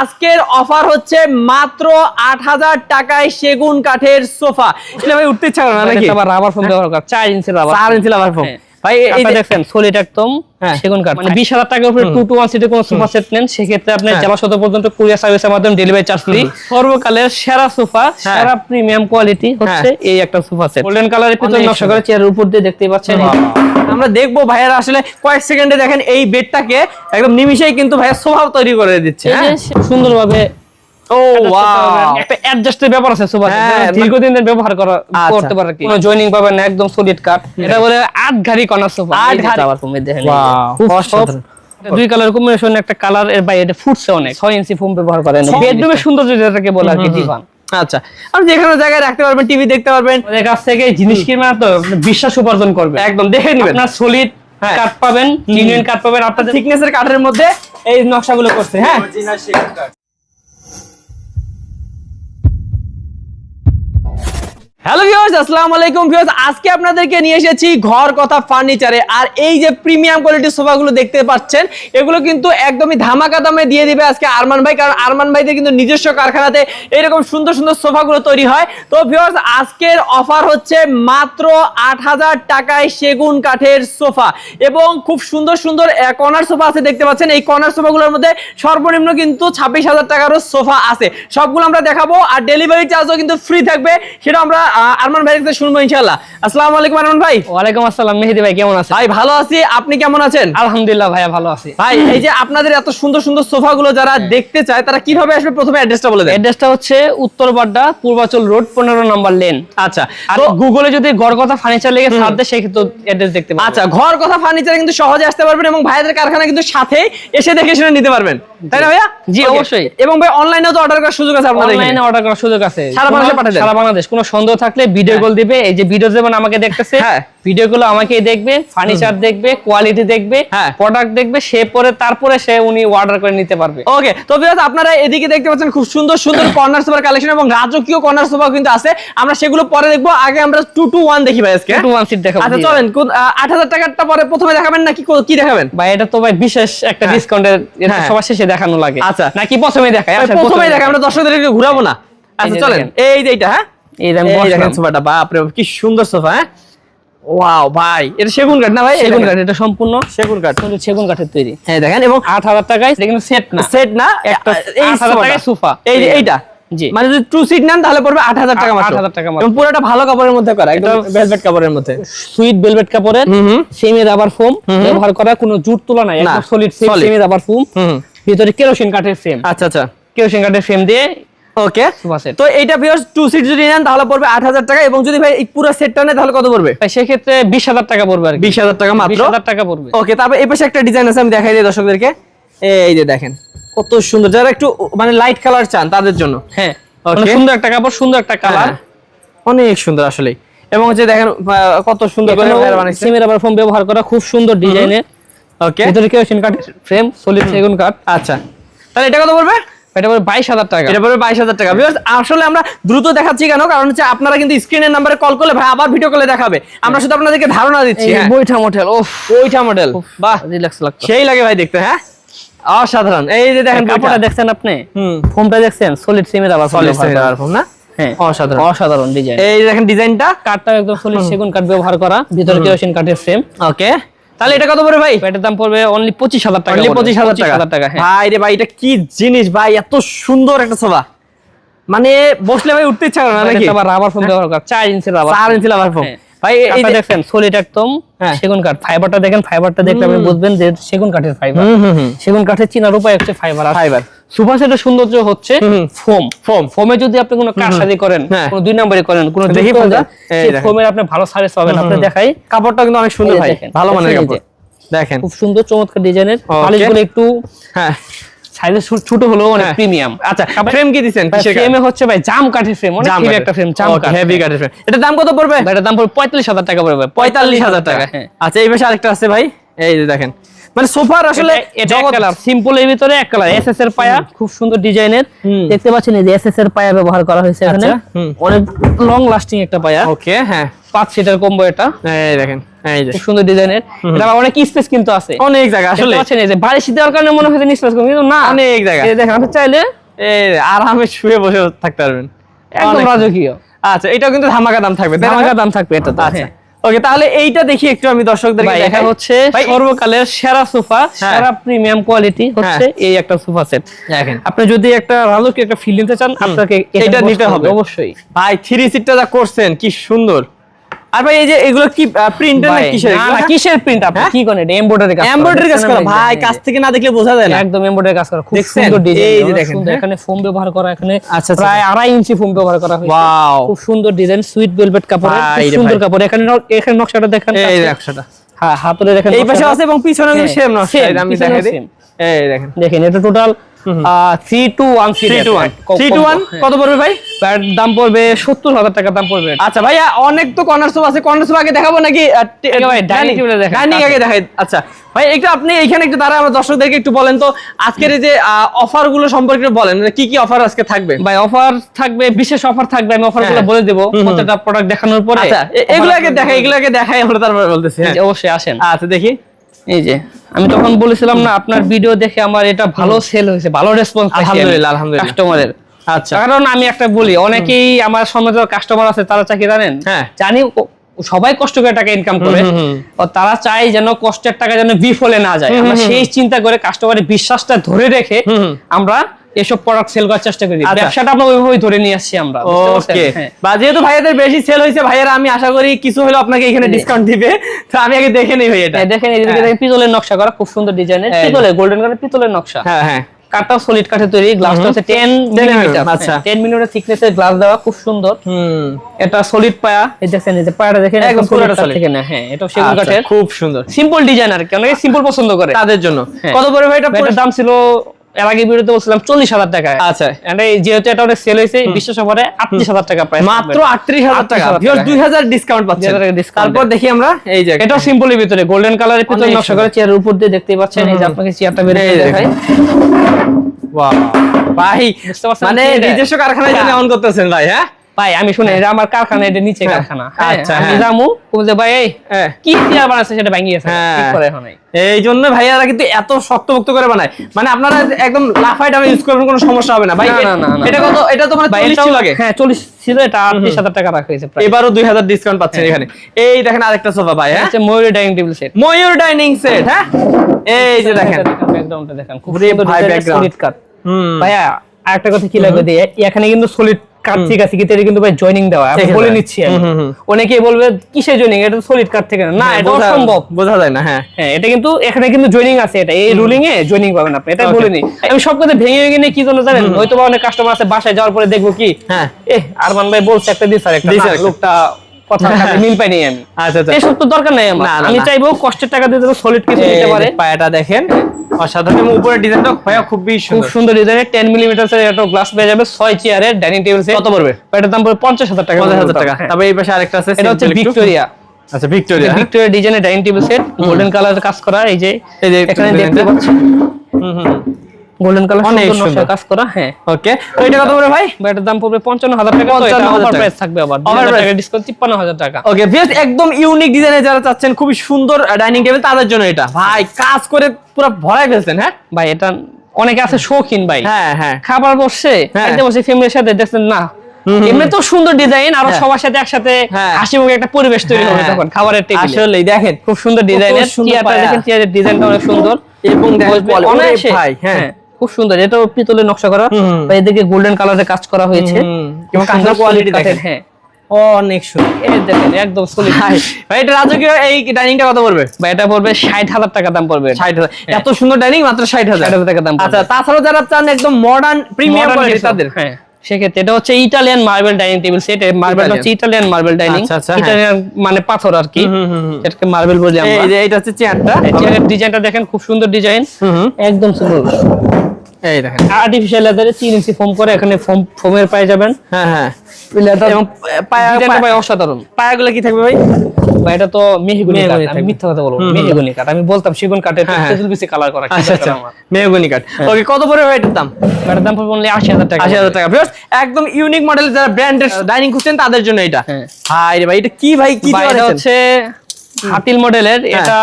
আজকের অফার হচ্ছে মাত্র আট হাজার টাকায় সেগুন কাঠের সোফা। ভাই উঠতে ইচ্ছা করে না নাকি? আবার রাবার ফোন ব্যবহার কর। 4 ইঞ্চি রাবার চার ইঞ্চি লাভার ফোম ভাই এই দেখেন সলিড একদম হ্যাঁ। সেগুন কাঠ। মানে 20000 টাকার উপরে 2 টু 1 সিটের কোন সোফা সেট নেন সেক্ষেত্রে আপনি হ্যাঁ। পর্যন্ত কুরিয়ার সার্ভিসের মাধ্যমে ডেলিভারি চার্জ ফ্রি সর্বকালের সেরা সোফা হ্যাঁ। সেরা প্রিমিয়াম কোয়ালিটি হচ্ছে এই একটা সোফা সেট গোল্ডেন কালারের পিছনে অনেক নকশা করে চেয়ারের উপর দিয়ে দেখতেই পাচ্ছেন। আমরা দেখব ভাইয়ারা আসলে কয়েক সেকেন্ডে দেখেন এই বেডটাকে একদম নিমিশেই কিন্তু ভাইয়া সোফা তৈরি করে দিচ্ছে সুন্দরভাবে ও ওয়াও। একটা অ্যাডজাস্টের ব্যাপার আছে সোফা হ্যাঁ, দীর্ঘদিন ধরে ব্যবহার করা আচ্ছা। করতে পারে কি। কোনো জয়েনিং পাবেন না একদম সলিড কাঠ এটা বলে আট ঘাড়ি কর্নার সোফা আট ঘাড়ি। আবার তুমি দেখেন অসাধারণ। দুই কালার কম্বিনেশন একটা কালারের বাইরে এটা ফুটছে অনেক। 6 ইঞ্চি ফোম ব্যবহার করেন। বেডরুমের সৌন্দর্য যেটাকে বলে আর কি দিবান আচ্ছা আর যেখানে জায়গায় রাখতে পারবেন টিভি দেখতে পারবেন। আমাদের কাছ থেকে জিনিস কিনে তো বিশ্বাস উপার্জন করবে। একদম দেখে নেবেন। আপনার সলিড হ্যাঁ। কাঠ পাবেন জিনুইন কাঠ পাবেন। আপনাদের থিকনেসের কাঠের মধ্যে এই নকশাগুলো করছে হ্যাঁ। হ্যালো ভিউয়ার্স আসসালামু আলাইকুম ভিউয়ার্স আজকে আপনাদেরকে নিয়ে এসেছি ঘর কথা ফার্নিচারে আর এই যে প্রিমিয়াম কোয়ালিটির সোফাগুলো দেখতে পাচ্ছেন, এগুলো কিন্তু একদমই ধামাকা দামে দিয়ে দিবে আজকে আরমান ভাই। কারণ আরমান ভাইদের কিন্তু নিজস্ব কারখানাতে এরকম সুন্দর সুন্দর সোফাগুলো তৈরি হয়। তো ভিউয়ার্স আজকের অফার হচ্ছে মাত্র আট হাজার টাকায় সেগুন কাঠের সোফা। এবং খুব সুন্দর সুন্দর কর্নার সোফা আছে, দেখতে পাচ্ছেন? এই কর্নার সোফাগুলোর মধ্যে সর্বনিম্ন কিন্তু ছাব্বিশ হাজার টাকারও সোফা আছে। সবগুলো আমরা দেখাবো। আর ডেলিভারি চার্জও কিন্তু ফ্রি থাকবে। সেটা আমরা আরমান ভাইয়ের কাছে শুনব ইনশাল্লাহ আসসালামু আলাইকুম আরমান ভাই। ওয়ালাইকুম আসসালাম মেহেদি ভাই কেমন আছেন? ভাই ভালো আছি। আপনি কেমন আছেন? আলহামদুলিল্লাহ ভাইয়া ভালো আছি। ভাই এই যে আপনাদের এত সুন্দর সুন্দর সোফাগুলো যারা দেখতে চায় তারা কীভাবে আসবে? প্রথমে অ্যাড্রেসটা বলে দেন। অ্যাড্রেসটা হচ্ছে উত্তর বাড্ডা পূর্বাচল রোড পনেরো নম্বর লেন। আচ্ছা আর তো গুগলে যদি গড়কথা ফার্নিচার লেগে সার্চ দেয় সেক্ষেত্রে অ্যাড্রেস দেখতে পাবেন আচ্ছা ঘর কথা ফার্নিচারে কিন্তু সহজে আসতে পারবেন এবং ভাইদের কারখানা কিন্তু সাথে এসে দেখে শুনে নিতে পারবেন। তাই না ভাইয়া? জি, অবশ্যই। এবং ভাই অনলাইনেও তো অর্ডার করার সুযোগ আছে আপনাদের অনলাইনে অর্ডার করার সুযোগ আছে। সারা বাংলাদেশে পাঠিয়ে সারা বাংলাদেশ কোনো সন্দেহ থাকলে ভিডিও কল দিবে। এই যে ভিডিও যেমন আমাকে দেখতেছে হ্যাঁ। ভিডিও গুলো আমাকে দেখবে ফার্নিচার দেখবে কোয়ালিটি দেখবে হ্যাঁ। প্রোডাক্ট দেখবে সে পরে তারপরে সে উনি অর্ডার করে নিতে পারবে। ওকে তো ভিউয়ার্স আপনারা এদিকে দেখতে পাচ্ছেন খুব সুন্দর সুন্দর কর্নার সোফার কালেকশন এবং রাজকীয় কর্নার সোফা কিন্তু আছে। আমরা সেগুলো পরে দেখব। আগে আমরা টু টু ওয়ান দেখি ভাই আজকে। টু ওয়ান সিট দেখাবো আচ্ছা চলেন আট হাজার টাকারটা পরে প্রথমে দেখাবেন নাকি কি দেখাবেন? ভাই এটা তো ভাই বিশেষ একটা হ্যাঁ। ডিসকাউন্টের হ্যাঁ। সবার শেষে দেখানো লাগে। আচ্ছা। নাকি প্রথমে দেখায় প্রথমেই দেখাই। আমরা দর্শকদের ঘুরাবো না। আচ্ছা চলেন। এই যে এইটা হ্যাঁ? এই দেখেন সোফাটা বাপ রে কি সুন্দর সোফা হ্যাঁ? ওয়াও ভাই এটা সেগুন কাঠ না ভাই? সেগুন কাঠ এটা সম্পূর্ণ সেগুন কাঠ। সেগুন কাঠের তৈরি। হ্যাঁ দেখেন এবং আট হাজার টাকায় এটা কিন্তু সেট না। সেট না একটা 8,000 টাকায় সোফা। এই এইটা। মানে যদি টু সিট নেন তাহলে পড়বে আট হাজার টাকা মাত্র। 8,000 টাকা মাত্র। পুরোটা ভালো কাপড়ের মধ্যে করা একদম ভেলভেট কাপড়ের মধ্যে। সুইট ভেলভেট কাপড়ের সেমি রাবার ফোম ব্যবহার করা কোনো জুট তোলা নাই একদম সলিড। সেমি রাবার ফোম ভিতরে কেরোসিন কাঠের ফ্রেম আচ্ছা আচ্ছা। কেরোসিন কাঠের ফ্রেম দিয়ে ওকে তো এইটা ভিউয়ার্স টু সিট যদি নেন তাহলে পড়বে আট হাজার টাকা এবং যদি ভাই পুরো সেটটা নেন তাহলে কত পড়বে? সেক্ষেত্রে বিশ হাজার টাকা পড়বে আর বিশ হাজার টাকা মাত্র? বিশ হাজার টাকা পড়বে। ওকে তারপর এই পাশে একটা ডিজাইন আছে আমি দেখাই দিই দর্শকদেরকে। এই যে দেখেন কত সুন্দর। যারা একটু মানে লাইট কালার চান তাদের জন্য। হ্যাঁ. মানে সুন্দর একটা কাপড় সুন্দর একটা কালার হ্যাঁ, অনেক সুন্দর আসলে এবং হচ্ছে দেখেন কত সুন্দর করে ভাইয়ারা বানাইছে সেমি রাবার ফোম ব্যবহার করা খুব সুন্দর ডিজাইনের ওকে ভিতরে কেরোসিন কাঠের ফ্রেম সলিড সেগুন কাঠ। আচ্ছা। তাহলে এটা কত পড়বে? এটা পড়বে বাইশ হাজার টাকা। এটা পড়বে বাইশ হাজার টাকা। আসলে আমরা দ্রুত দেখাচ্ছি কেন? কারণ হচ্ছে আপনারা কিন্তু স্ক্রিনের নাম্বারে কল করলে ভাই আবার ভিডিও কলে দেখাবে। আমরা শুধু আপনাদেরকে ধারণা দিচ্ছি হ্যাঁ। বইটা মোটেল ও ওইটা মডেল বাহ। রিল্যাক্স লাগতো। সেই লাগে ভাই দেখতে হ্যাঁ? অসাধারণ। এই যে দেখেন কাপড়টা দেখছেন আপনি? হুম। ফোমটা দেখছেন? সলিড না? হ্যাঁ। অসাধারণ। অসাধারণ ডিজাইন এই দেখেন ডিজাইনটা কাঠটা একদম সলিড সেগুন কাঠ ব্যবহার করা। ভিতরে কেরোসিন কাঠের ফ্রেম ওকে তাহলে এটা কত পড়বে ভাই? এটার দাম পড়বে অনলি পঁচিশ হাজার টাকা অনলি পঁচিশ হাজার টাকা 25,000 টাকা। হ্যাঁ। ভাই রে ভাই এটা কি জিনিস ভাই? এত সুন্দর একটা সোফা। মানে বসলে ভাই উঠতে ইচ্ছা করে না নাকি? আবার রাবার ফোম ব্যবহার করা চার ইঞ্চি রাবার চার ইঞ্চি রাবার ফোম ভাই এই দেখেন সলিড একদম হ্যাঁ। সেগুন কাঠ। ফাইবারটা দেখেন ফাইবারটা দেখলে আপনি বুঝবেন যে সেগুন কাঠের ফাইবার সেগুন কাঠের চিনার উপায় হচ্ছে ফাইবার Fiber। সুপার সেটের সৌন্দর্য হচ্ছে। ফোম। ফোম। ফোমে যদি আপনি কোনো কারসাজি করেন হ্যাঁ। কোনো দুই নম্বরে করেন কোনো দেখি ফোমের আপনি ভালো সার্ভিস পাবেন। আপনি দেখাই। কাপড়টা কিন্তু অনেক সুন্দর ভাই। ভালো মানের কাপড়। দেখেন। খুব সুন্দর চমৎকার ডিজাইনের। পালিশগুলো একটু হ্যাঁ। সাইজে ছোট হলেও অনেক হ্যাঁ। প্রিমিয়াম। আচ্ছা ফ্রেম কি কিসের ফ্রেমে হচ্ছে ভাই জাম কাঠের ফ্রেম অনেক হেভি একটা ফ্রেম জাম কাঠ হেভি কাঠের ফ্রেম এটার দাম কত পড়বে? এটার দাম পড়বে পঁয়তাল্লিশ হাজার টাকা। পড়বে পঁয়তাল্লিশ হাজার টাকা। আচ্ছা এই পাশে আরেকটা আছে ভাই। এই যে দেখেন। মানে সোফার আসলে এটা জগৎ- কালার সিম্পল এর ভিতরে এক কালার। এসএস এর পায়া খুব সুন্দর ডিজাইনের। দেখতে পাচ্ছেন এই যে এসএস এর পায়া ব্যবহার করা হয়েছে এখানে। আচ্ছা, অনেক লং লাস্টিং একটা পায়া। ওকে হ্যাঁ। পাঁচ সিটার কম্বো এটা। এই দেখেন এই যে। সুন্দর ডিজাইনের। এটা অনেক স্পেস কিন্তু আছে। অনেক জায়গা আসলে। পাচ্ছেন এই যে বাড়ি শীতের কারণে মনে হয় স্পেস কম কিন্তু না। অনেক জায়গা। এই দেখেন আপনি চাইলে এই আরামে শুয়ে বসে থাকতে পারবেন। একদম রাজকীয়। আচ্ছা এটাও কিন্তু ধামাকা দাম থাকবে ধামাকা দাম থাকবে এটা তো আচ্ছা। হ্যাঁ। ওকে তাহলে এইটা দেখি একটু আমি দর্শকদেরকে দেখা হচ্ছে সর্বকালের সেরা সোফা হ্যাঁ। সেরা প্রিমিয়াম কোয়ালিটি হচ্ছে এই একটা সোফা সেট দেখেন। আপনি যদি একটা রাজকীয় একটা ফিল নিতে চান আপনাকে এটা নিতে। হবে। অবশ্যই। ভাই থ্রি সিটটা যা করছেন কি সুন্দর। আর ভাই এই যে এগুলো কি প্রিন্টের না কিসের না, না, কিসের প্রিন্ট আপনি? হ্যাঁ? কি করেন? এটা এমব্রয়ডারি কাজ এমব্রয়ডারি কাজ করা। ভাই কাছ থেকে না দেখলে বোঝা যায় না। একদম এমব্রয়ডারি কাজ করা। খুব সুন্দর ডিজাইন এই যে দেখেন, হ্যাঁ? এখানে ফোম ব্যবহার করা এখানে আচ্ছা, আচ্ছা। প্রায় আড়াই ইঞ্চি ফোম ব্যবহার করা হয়েছে। ওয়াও খুব সুন্দর ডিজাইন সুইট ভেলভেট কাপড় খুব সুন্দর কাপড়। এখানে এখানে নকশাটা দেখেন এই কাছে। একশোটা হ্যাঁ হাতুড়ে দেখেন এই পাশে আছে এবং পিছনে হ্যাঁ, সেম না same, আমি দেখাই দিই। এই দেখেন। দেখেন এটা total three two one 3 two 1 3 two 1 কত পড়বে ভাই? এর দাম পড়বে সত্তর হাজার টাকা দাম পড়বে। আচ্ছা ভাইয়া অনেক তো কর্নার সোফা আছে। কর্নার সোফা আগে দেখাবো নাকি? আগে ভাই, dining table এ দেখান। ডাইনিং আগে দেখাই। আচ্ছা ভাই একটু আপনি এখানে একটু দাঁড়া আমার দর্শকদেরকে একটু বলেন তো আজকের এই যে অফারগুলো সম্পর্কে বলেন মানে কি কি অফার আজকে থাকবে? ভাই অফার থাকবে বিশেষ অফার থাকবে আমি অফারগুলো হ্যাঁ। বলে দেবো প্রত্যেকটা প্রোডাক্ট দেখানোর পরে। আচ্ছা এগুলো আগে দেখাই এগুলো আগে দেখাই আমরা তারপরে বলতেছি। হ্যাঁ। অবশ্যই আসেন। আচ্ছা দেখি। এই যে আমি তখন বলেছিলাম না আপনার ভিডিও দেখে আমার এটা ভালো সেল হয়েছে ভালো রেসপন্স আলহামদুলিল্লাহ, আলহামদুলিল্লাহ। কাস্টমারের আচ্ছা। কারণ আমি একটা বলি অনেকেই আমার সমাজের কাস্টমার আছে তারা চাকরি জানেন? হ্যাঁ। জানি সবাই কষ্ট করে টাকা ইনকাম করে তারা চায় যেন কষ্টের টাকা যেন বিফলে না যায়। আমরা সেই চিন্তা করে কাস্টমারের বিশ্বাসটা ধরে রেখে। আমরা এসব প্রোডাক্ট সেল করার চেষ্টা করি। আচ্ছা। ব্যবসাটা আমরা ওইভাবেই ধরে নিয়ে আসছি আমরা ওকে হ্যাঁ। বা যেহেতু ভাইয়াদের বেশি সেল হয়েছে ভাইয়ারা আমি আশা করি কিছু হলো আপনাকে এখানে ডিসকাউন্ট দিবে। তো আমি আগে দেখে নেই ভাই এটা। দেখেন এই হ্যাঁ। দেখেন পিতলের নকশা করা খুব সুন্দর ডিজাইনের এই পিতলের গোল্ডেন কালার পিতলের নকশা। হ্যাঁ হ্যাঁ। কাঠটাও সলিড কাঠের তৈরি গ্লাসটা হচ্ছে 10 মিলিমিটার আচ্ছা। 10 মিলিমিটার থিকনেসের গ্লাস দেওয়া খুব সুন্দর। হুম। এটা সলিড পায়া। এই দেখেন এই যে পায়াটা দেখেন একদম সলিড পুরোটা কাঠ থেকে না হ্যাঁ এটা সেগুন আচ্ছা, কাঠের। খুব সুন্দর। সিম্পল ডিজাইন আর কি অনেকে সিম্পল পছন্দ করে। তাদের জন্য। হ্যাঁ। কত পরে ভাই এটা দাম ছিল এর আগে ভিডিওতে বলছিলাম চল্লিশ হাজার টাকা আচ্ছা। যেহেতু এটা অনেক সেল হয়েছে বিশ্ব সফরে আটত্রিশ হাজার টাকা প্রায় মাত্র আটত্রিশ হাজার টাকা। 38,000 ভিউয়ার্স টাকা, দুই হাজার ডিসকাউন্ট পাচ্ছেন। 2,000 টাকা discount তারপর দেখি আমরা এই যে এটা সিম্পলের ভিতরে গোল্ডেন কালারের ভিতরে নকশা করে চেয়ারের উপর দিয়ে দেখতে পাচ্ছেন এই যে আপনাকে চেয়ারটা বেড়ে দেখাই। বাহ। ভাই মানে নিজস্ব কারখানায় জন্য এমন করতেছেন ভাই হ্যাঁ? ভাই আমি শুনে এটা আমার কারখানা এটা নিচে হ্যাঁ। কারখানা হ্যাঁ আচ্ছা, আমি হ্যাঁ। যামু বলতে ভাই এই হ্যাঁ। কি চেয়ার বানাচ্ছে সেটা ভাঙিয়ে গেছে। হ্যাঁ। ঠিক করে এখন এই। জন্য ভাইয়ারা কিন্তু এত শক্তপোক্ত করে বানায়। মানে আপনারা একদম লাফাইট আমি ইউজ করবেন কোনো সমস্যা হবে না। ভাই। এটা কত এটা তো মানে ভাই, 40 ছিল আগে। হ্যাঁ চল্লিশ ছিল এটা আটত্রিশ হাজার টাকা রাখা হয়েছে প্রায়। এবারও দুই হাজার ডিসকাউন্ট পাচ্ছেন এখানে। এই দেখেন আরেকটা সোফা ভাই হ্যাঁ। হচ্ছে ময়ূরের ডাইনিং টেবিল সেট ময়ূর ডাইনিং সেট হ্যাঁ। এই যে দেখেন। ব্যাকগ্রাউন্ডটা দেখেন। খুব সুন্দর ভাই, background। সলিড কাট হুম। ভাইয়া আরেকটা কথা কি লাগবে দিয়ে? এখানে কিন্তু সলিড কাট ঠিক আছে কিন্তু এটা কিন্তু ভাই জয়েনিং দেওয়া আমি বলে নিচ্ছি। অনেকেই বলবে কিসে জয়েনিং এটা সলিড কাট থেকে না। না এটা অসম্ভব। বোঝা যায় না হ্যাঁ। হ্যাঁ এটা কিন্তু এখানে কিন্তু জয়েনিং আছে এটা। এই রুলিং এ জয়েনিং পাবেন আপনি। এটা বলে নি আমি সব কথা ভেঙে ভেঙে নিয়ে কি জন্য জানেন? হয়তো বা অনেক কাস্টমার আছে বাসায় যাওয়ার পরে দেখব কি হ্যাঁ। এ আরমান ভাই বলছে একটা দিস আর একটা। লোকটা কথা আমি। আচ্ছা আচ্ছা। এসব তো দরকার নাই আমার। না, না, আমি চাইব কষ্টের টাকা দিয়ে সলিড কিছু এই পারে। পায়াটা দেখেন অসাধারণ। এবং উপরের ডিজাইনটা ভাইয়া খুবই খুব সুন্দর। ডিজাইনের একটা গ্লাস পেয়ে যাবে চেয়ারের ডাইনিং টেবিল কত পড়বে? এটার দাম পড়বে পঞ্চাশ হাজার টাকা। পঞ্চাশ হাজার টাকা। তবে এই পাশে আরেকটা আছে এটা হচ্ছে ভিক্টোরিয়া আচ্ছা ভিক্টোরিয়া? ভিক্টোরিয়া ডিজাইনের ডাইনিং টেবিল সেট গোল্ডেন কালারের কাজ করা এই যে এখানে দেখতে। পাচ্ছেন। হুম হুম। গোল্ডেন কালার অনেক সুন্দর। কাজ করা হ্যাঁ। ওকে তো এটা কত ভাই? দাম পড়বে পঞ্চান্ন হাজার টাকা তো এটা 55,000 অফার প্রাইস থাকবে আবার। টাকা ডিসকাউন্ট টাকা। ওকে একদম ইউনিক ডিজাইনের যারা চাচ্ছেন খুবই সুন্দর ডাইনিং টেবিল তাদের জন্য এটা। ভাই কাজ করে পুরো ভরাই ফেলছেন হ্যাঁ? ভাই এটা অনেকে আছে শৌখিন ভাই। হ্যাঁ হ্যাঁ। খাবার হ্যাঁ। খাইতে বসে ফ্যামিলির সাথে দেখছেন না? এমনি তো সুন্দর ডিজাইন আর হ্যাঁ। সবার সাথে একসাথে হ্যাঁ। হাসি মুখে একটা পরিবেশ তৈরি হবে হ্যাঁ। তখন খাবারের টেবিলে আসলেই দেখেন। খুব সুন্দর ডিজাইনের চেয়ারটা দেখেন চেয়ারের ডিজাইনটা অনেক সুন্দর। এবং দেখেন অনায়াসে। ভাই, হ্যাঁ। খুব সুন্দর। এটাও পিতলের নকশা করা। বা এদিকে গোল্ডেন কালারের কাজ করা হয়েছে। এবং কাঠের কাঠের, দেখেন। হ্যাঁ। অনেক সুন্দর। এই দেখেন একদম সলিড ভাই। ভাই এটা রাজকীয় এই ডাইনিংটা কত পড়বে? বা এটা পড়বে ষাট হাজার টাকা দাম পড়বে। ষাট হাজার। এত সুন্দর ডাইনিং মাত্র ষাট হাজার। ষাট হাজার টাকা দাম আচ্ছা তাছাড়াও যারা চান একদম মডার্ন প্রিমিয়াম কোয়ালিটি তাদের। হ্যাঁ। সেক্ষেত্রে এটা হচ্ছে Italian marble dining table set marble হচ্ছে ইটালিয়ান মার্বেল ডাইনিং। ইটালিয়ান মানে পাথর আর কি। এটাকে মার্বেল বলি আমরা। এই যে এটা হচ্ছে চেয়ারটা চেয়ারের ডিজাইনটা দেখেন খুব সুন্দর ডিজাইন একদম সুন্দর। এই দেখেন। আর্টিফিশিয়াল লেদারে তিন ইঞ্চি ফোম করে এখানে ফোম ফোমের পায়ে যাবেন। হ্যাঁ হ্যাঁ। লেদার এবং পায়া ভাই পায়া- অসাধারণ। পায়াগুলো কি থাকবে ভাই? বা এটা তো মেহগুনি কাঠ আমি মিথ্যা কথা বলব। মেহগুনি কাঠ আমি বলতাম সেগুন কাঠের হ্যাঁ, হ্যাঁ। তেজুল বেশি কালার করা আচ্ছা আচ্ছা? মেহগনি কাঠ। ওকে কত পড়বে ভাই এটার দাম? এটার দাম পড়বে আশি হাজার টাকা। আশি হাজার টাকা। Viewers, একদম ইউনিক মডেল যারা ব্র্যান্ডের ডাইনিং খুঁজছেন তাদের জন্য এটা। হ্যাঁ। ভাই রে ভাই এটা কি ভাই? কি দেওয়া হচ্ছে হাতিল মডেলের হ্যাঁ। এটা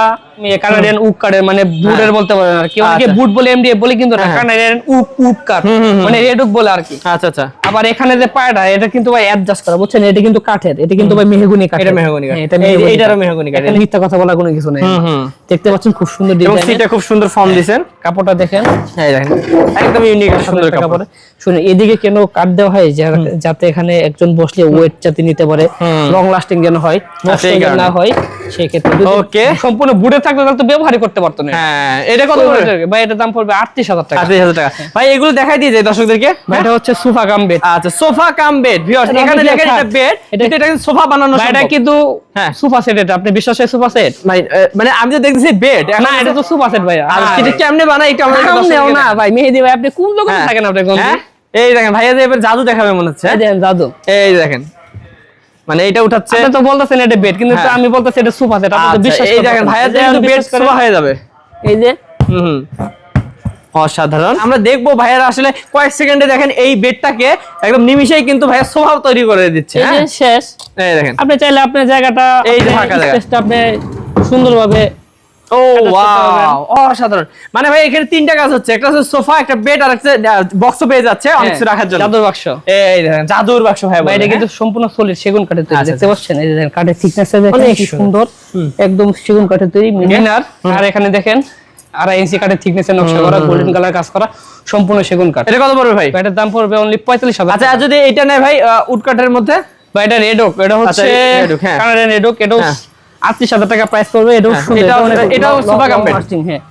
কানাডিয়ান উক কাঠের মানে বুটের বলতে পারেন আর কি। অনেকে আচ্ছা। বুট বলে এমডিএফ বলে কিন্তু হ্যাঁ। কানাডিয়ান উক উক কাঠ। মানে রেড উক বলে আর কি। আচ্ছা আচ্ছা। আবার এখানে যে পায়টা এটা কিন্তু ভাই অ্যাডজাস্ট করা বুঝছেন? এটা কিন্তু কাঠের এটা কিন্তু ভাই মেহগুনি কাঠ এটা মেহগনি কাঠ। এটা এই- মেহগনি কাঠ। এখানে মিথ্যা কথা বলা কোনো কিছু নেই। দেখতে পাচ্ছেন খুব সুন্দর ডিজাইন সিটা খুব সুন্দর ফর্ম দিছেন। কাপড়টা দেখেন। এই দেখেন। একদম ইউনিক সুন্দর কাপড়। কাপড়। শুনে এদিকে কেন কাট দেওয়া হয় যাতে এখানে একজন বসলে ওয়েট যাতে নিতে পারে। লং লাস্টিং যেন হয়। না হয় সেই ক্ষেত্রে যদি সম্পূর্ণ বুড়ে থাকলে তাহলে তো ব্যবহারই করতে পারতো না। হ্যাঁ এটা কত ভাই দাম পড়বে আটত্রিশ হাজার টাকা। আটত্রিশ হাজার টাকা। ভাই এগুলো দেখাই দিয়ে যায় দর্শকদেরকে। ভাই, এটা হচ্ছে সোফা কাম বেড। আচ্ছা সোফা কাম বেড ভিউয়ার্স এটা এখানে দেখেন এটা বেড এটা- এটা এটা সোফা বানানো এটা কিন্তু হ্যাঁ। সোফা সেট এটা। আপনি বিশ্বাসের সোফা সেট? ভাই মানে আমি তো দেখতেছি বেড না এটা তো সোফা সেট ভাই। আর কেমনে আমাদের না ভাই মেহেদি ভাই আপনি কোন দোকানে হ্যাঁ। থাকেন আপনি হ্যাঁ? এই দেখেন ভাইয়া যে এবার জাদু দেখাবে মনে হচ্ছে। হ্যাঁ? দেখেন জাদু। এই দেখেন। মানে এটা উঠাচ্ছে আপনি তো বলতেছেন এটা বেড কিন্তু তো হ্যাঁ। আমি বলতেছি এটা সোফা সেট আপনি তো আচ্ছা, বিশ্বাস এই দেখেন ভাইয়া কিন্তু বেড সোফা হয়ে যাবে এই যে হুম হুম। অসাধারণ আমরা দেখব ভাইয়ারা আসলে কয়েক সেকেন্ডে দেখেন এই বেডটাকে একদম নিমিশেই কিন্তু ভাইয়া সোফা তৈরি করে দিচ্ছে হ্যাঁ শেষ এই দেখেন আপনি চাইলে আপনার জায়গাটা এই যে ফাঁকা জায়গা। আপনি সুন্দরভাবে ও ওয়াও অসাধারণ। মানে ভাই এখানে তিনটা কাজ হচ্ছে। একটা হচ্ছে সোফা একটা বেড আর একটা বক্স পেয়ে যাচ্ছে অনেক কিছু রাখার জন্য। হ্যাঁ, জাদুর বাক্স। এই দেখেন জাদুর বাক্স ভাই এটা কিন্তু সম্পূর্ণ সলিড সেগুন কাঠের তৈরি আচ্ছা, দেখতে পাচ্ছেন? এই দেখেন কাঠের থিকনেস অনেক সুন্দর। একদম সেগুন কাঠের তৈরি মিনার। আর এখানে দেখেন আড়াই ইঞ্চি কাঠের থিকনেস নকশা করা গোল্ডেন কালার কাজ করা সম্পূর্ণ সেগুন কাঠ। এটা কত পড়বে ভাই? এটার দাম পড়বে অনলি পঁয়তাল্লিশ হাজার আচ্ছা যদি এটা নেয় ভাই উডকাটের মধ্যে? বা এটা রেড ওক এটা হচ্ছে red oak, হ্যাঁ। হ্যাঁ। আটত্রিশ হাজার টাকা প্রাইস এটাও হ্যাঁ, এটাও- হ্যাঁ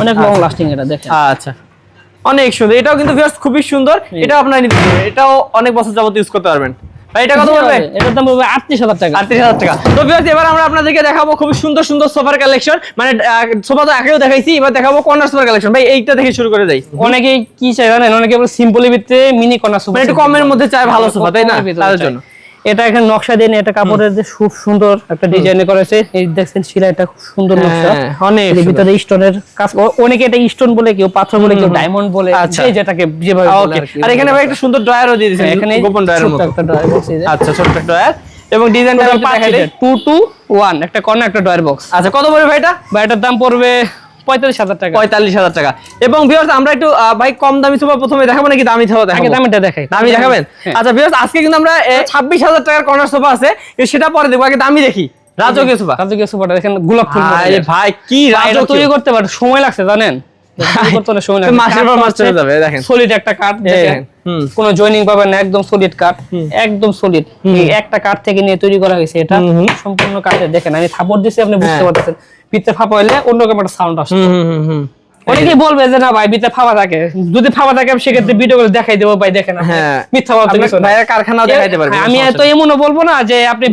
অনেক লং লাস্টিং এটা দেখেন। আচ্ছা। অনেক সুন্দর। এটাও কিন্তু খুবই সুন্দর। আপনারা নিতে পারবেন। এটাও অনেক বছর যাবত ইউজ করতে পারবেন। ভাই এটা কত পড়বে? এটার দাম পড়বে আটত্রিশ টাকা। আটত্রিশ হাজার টাকা। তো viewers, এবার আমরা আপনাদেরকে দেখাবো খুবই সুন্দর সুন্দর সোফার কালেকশন মানে সোফা তো আগেও দেখাইছি এবার দেখাবো কর্নার সোফার কালেকশন ভাই এইটা দেখে শুরু করে দেই। অনেকে কি চাই জানেন? অনেকে বলে সিম্পলি ভিত্তিতে মিনি কর্নার সোফা মানে একটু কমের মধ্যে চায় ভালো সোফা তাই না? তাদের জন্য। এটা এখানে নকশা দিয়ে এটা কাপড়ের যে খুব সুন্দর একটা ডিজাইন করেছে। এই দেখছেন সেলাইটা খুব সুন্দর নকশা। হ্যাঁ, অনেক এর ভিতরে স্টোনের কাজ অনেকে এটা স্টোন বলে কেউ পাথর বলে কেউ ডায়মন্ড বলে আচ্ছা। যে যেটাকে যেভাবে বলে আর এখানে ভাই একটা সুন্দর ড্রয়ারও দিয়ে দিয়েছেন। এখানে গোপন ড্রয়ারের মতো। একটা ড্রয়ার আচ্ছা ছোট্ট ড্রয়ার এবং ডিজাইনটা দেখা দেই টু টু ওয়ান একটা কর্নার একটা ড্রয়ার বক্স আচ্ছা কত পড়বে ভাই এটা বা এটার দাম পড়বে পঁয়তাল্লিশ হাজার টাকা। পঁয়তাল্লিশ হাজার টাকা। এবং ভিউয়ার্স আমরা একটু ভাই কম দামি সোফা প্রথমে দেখাবো নাকি? দামি সোফা দেখাবো। দামিটা দেখাই। দামি দেখাবেন? হ্যাঁ। আচ্ছা ভিউয়ার্স আজকে কিন্তু আমরা ছাব্বিশ হাজার টাকার কর্নার সোফা আছে। সেটা পরে দেখব। আগে দামি দেখি। রাজকীয় সোফা রাজকীয় সোফাটা দেখেন গোলাপ ফুল ভাই কি তৈরি করতে পারে সময় লাগছে জানেন? করতে সময় লাগছে মাসের পর মাস চলে যাবে, দেখেন। সলিড একটা কাঠ দেখেন। কোনো জয়েনিং পাবেন না একদম সলিড কাঠ একদম সলিড একটা কাঠ থেকে নিয়ে তৈরি করা হয়েছে এটা। সম্পূর্ণ কাঠের দেখেন আমি থাপড় দিছি আপনি বুঝতে হ্যাঁ। পারতেছেন। ভিতরে ফাঁপা হইলে অন্যরকম একটা সাউন্ড আসে হুম হুম হুম হুম। অনেকেই বলবে যে না ভাই ভিতরে ফাঁপা থাকে। যদি ফাঁপা থাকে আমি সেক্ষেত্রে ভিডিও করে দেখাই দেবো ভাই দেখেন। হ্যাঁ। মিথ্যা বলতে। ভাইয়ের কারখানাও দেখাইতে পারবে, হ্যাঁ, আমি তো এমনও বলব না যে আপনি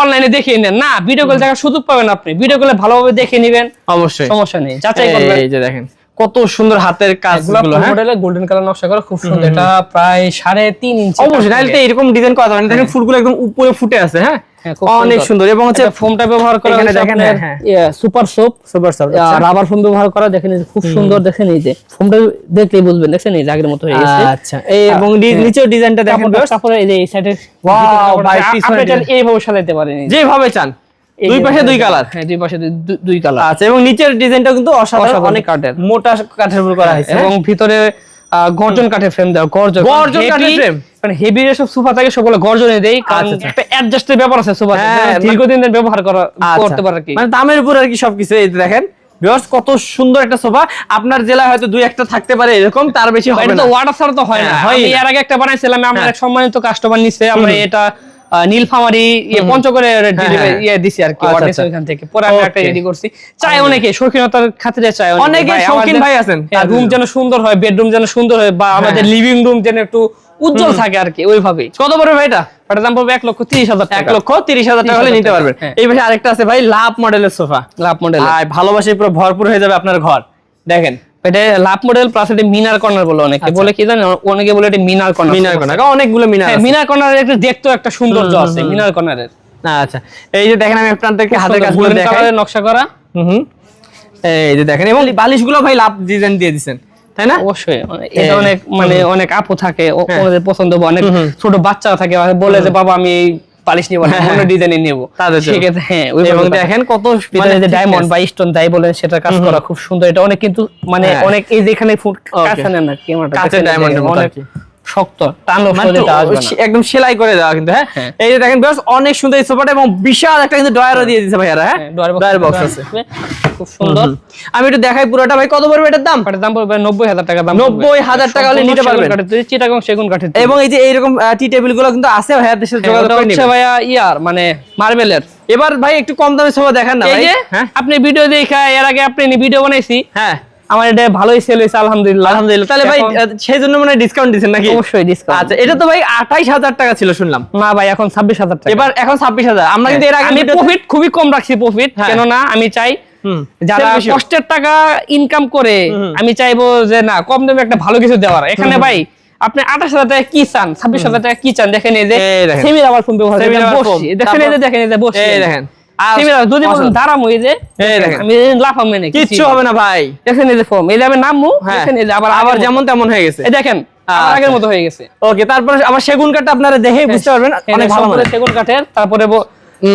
অনলাইনে দেখিয়ে নেন। না ভিডিও কল দেখার সুযোগ পাবেন আপনি। ভিডিও কলে ভালোভাবে দেখে নেবেন। অবশ্যই। সমস্যা নেই। যাচাই করবেন। এই যে দেখেন। কত সুন্দর হাতের কাজগুলো গোলাপ হ্যাঁ? মডেলে গোল্ডেন কালার নকশা করা খুব সুন্দর। এটা প্রায় সাড়ে তিন ইঞ্চি অবশ্যই নাহলে তো এরকম ডিজাইন করা যাবে দেখেন ফুলগুলো একদম উপরে ফুটে আছে হ্যাঁ? হ্যাঁ, অনেক সুন্দর। এবং হচ্ছে ফোমটা ব্যবহার করা এখানে হয়েছে দেখেন, আপনার হ্যাঁ, super soft super sub rubber foam ব্যবহার করা। দেখেন খুব সুন্দর দেখেন এই যে ফোমটা দেখলেই বুঝবেন দেখেন এই যে আগের মতো হয়ে গেছে। আচ্ছা এই এবং হ্যাঁ। নিচেও ডিজাইনটা দেখেন। কাপড়ে এই যে এই সাইডে Wow, ভাই, পিছনে এইভাবে সাজাইতে পারেন। যেভাবে চান। দুই পাশে দুই কালার হ্যাঁ দুই পাশে দুই- কালার আচ্ছা এবং নিচের ডিজাইনটাও কিন্তু অসাধারণ অনেক কাঠের। মোটা কাঠের উপর করা হয়েছে। এবং ভিতরে গর্জন কাঠের ফ্রেম গর্জন। গর্জন কাঠের? কারণ হেভি যেসব সোফা থাকে সবগুলো গর্জনে দেই কারণ আচ্ছা, আচ্ছা। একটা অ্যাডজাস্টের ব্যাপার আছে সোফা হ্যাঁ, দীর্ঘদিন ধরে ব্যবহার করা আচ্ছা। করতে পারে কি। মানে দামের উপর আর কি সবকিছু এই দেখেন। ভিউয়ার্স কত সুন্দর একটা সোফা আপনার জেলায় হয়তো দুই একটা থাকতে পারে এরকম তার বেশি হবে এটা না। তো ওয়াটার ছাড়া তো হয় না। হ্যাঁ, আমি এর আগে একটা বানাইছিলাম আমার হ্যাঁ। এক সম্মানিত কাস্টমার নিছে আমরা এটা নীলফামারি ইয়ে পঞ্চগড়ে হ্যাঁ। ইয়ে দিছি আর কি আচ্ছা, order আচ্ছা। থেকে। পরে আমি একটা Okay. রেডি করছি। চাই অনেকে শৌখিনতার খাতিরে চাই অনেকে। শৌখিন ভাই আছেন। রুম যেন সুন্দর হয় বেডরুম যেন সুন্দর হয় বা আমাদের লিভিং রুম যেন একটু উজ্জ্বল থাকে আর কি ওইভাবেই। কত পড়বে ভাই এটা? ওটার দাম পড়বে এক লক্ষ তিরিশ হাজার এক লক্ষ তিরিশ হাজার টাকা হলে নিতে পারবেন হ্যাঁ। এই পাশে আরেকটা আছে ভাই লাভ মডেলের সোফা। লাভ মডেল ভালোবাসে পুরো ভরপুর হয়ে যাবে আপনার ঘর। দেখেন এটা লাভ মডেল প্লাস এটা মিনার কর্নার বলে অনেকে। বলে কি জানেন? অনেকে বলে এটা মিনার কর্নার মিনার কোনা অনেকগুলো মিনার হ্যাঁ মিনার কর্নারের একটা দেখতেও একটা সৌন্দর্য আছে মিনার কর্নারের আচ্ছা। এই যে দেখেন আমি আপনাদেরকে হাতের গোল্ডেন দেখাই। নকশা করা। হুম। এই যে দেখেন এবং বালিশগুলো ভাই লাভ ডিজাইন দিয়ে দিছেন তাই না? অবশ্যই। মানে এটা অনেক মানে অনেক আপু থাকে ও- হ্যাঁ। পছন্দ অনেক। ছোট বাচ্চা থাকে বলে যে বাবা আমি পালিশ নিব না অন্য ডিজাইনের নিব তাদের আছে হ্যাঁ এবং দেখেন কত মানে যে ডায়মন্ড। বা স্টোন যাই বলেন সেটা কাজ করা খুব সুন্দর এটা অনেক কিন্তু মানে হ্যাঁ। অনেক এই যে এখানে ফুট. কাছে না ক্যামেরাটা কাঁচের ডায়মন্ডের মতো। শক্ত। মানে একদম সেলাই করে দেওয়া কিন্তু হ্যাঁ? হ্যাঁ। এই যে দেখেন বেশ অনেক সুন্দর এই সোফাটা এবং বিশাল একটা কিন্তু ডয়ারও দিয়ে দিয়েছে ভাইয়ারা হ্যাঁ? হ্যাঁ, ডয়ার বক্স বক্স আছে খুব সুন্দর। আমি একটু দেখাই পুরোটা ভাই কত পড়বে এটার দাম? এটার দাম পড়বে নব্বই হাজার টাকা দাম 90,000 টাকা হলে নিতে পারবেন। চিটাগং সেগুন কাঠের এবং এই যে এইরকম টি টেবিলগুলো কিন্তু আছে ভাইয়াদের সাথে যোগাযোগ হ্যাঁ, ভাইয়া ইয়ার মানে মার্বেলের। এবার ভাই একটু কম দামে সোফা দেখান না ভাই। হ্যাঁ? আপনি ভিডিও দেখা এর আগে আপনি ভিডিও বানাইছি। হ্যাঁ। আমার এটা ভালোই সেল হয়েছে আলহামদুলিল্লাহ। আলহামদুলিল্লাহ। তাহলে ভাই সেই জন্য মানে ডিসকাউন্ট দিচ্ছেন নাকি? অবশ্যই ডিসকাউন্ট আচ্ছা এটা তো ভাই আঠাইশ হাজার টাকা ছিল শুনলাম। না ভাই এখন ছাব্বিশ হাজার টাকা। এবার এখন ছাব্বিশ হাজার। আমরা কিন্তু এর আগে আমি প্রফিট খুবই কম রাখছি প্রফিট হ্যাঁ। কেননা আমি চাই যারা কষ্টের টাকা ইনকাম করে আমি চাইব যে না কম দামে একটা ভালো কিছু দেওয়ার। এখানে ভাই আপনি আঠাশ হাজার টাকা কি চান? ছাব্বিশ হাজার টাকা কি চান? দেখেন এই যে ফোন ব্যবহার। দেখেন এই যে দেখেন এই যে বসছি। দেখেন। যদি বলেন দাঁড়ামো এই যে আমি লাফাম মেনে কিচ্ছু হবে না ভাই। দেখেন এই যে ফোম এই যে আমি নামবো হ্যাঁ। দেখেন এই যে আবার আবার আগের যেমন তেমন হয়ে গেছে। মতো। এই দেখেন আচ্ছা। আগের মতো হয়ে গেছে। ওকে তারপরে আবার সেগুন কাঠটা আপনারা বুঝতে পারবেন অনেক ভালো মানে সেগুন কাঠের তারপরে।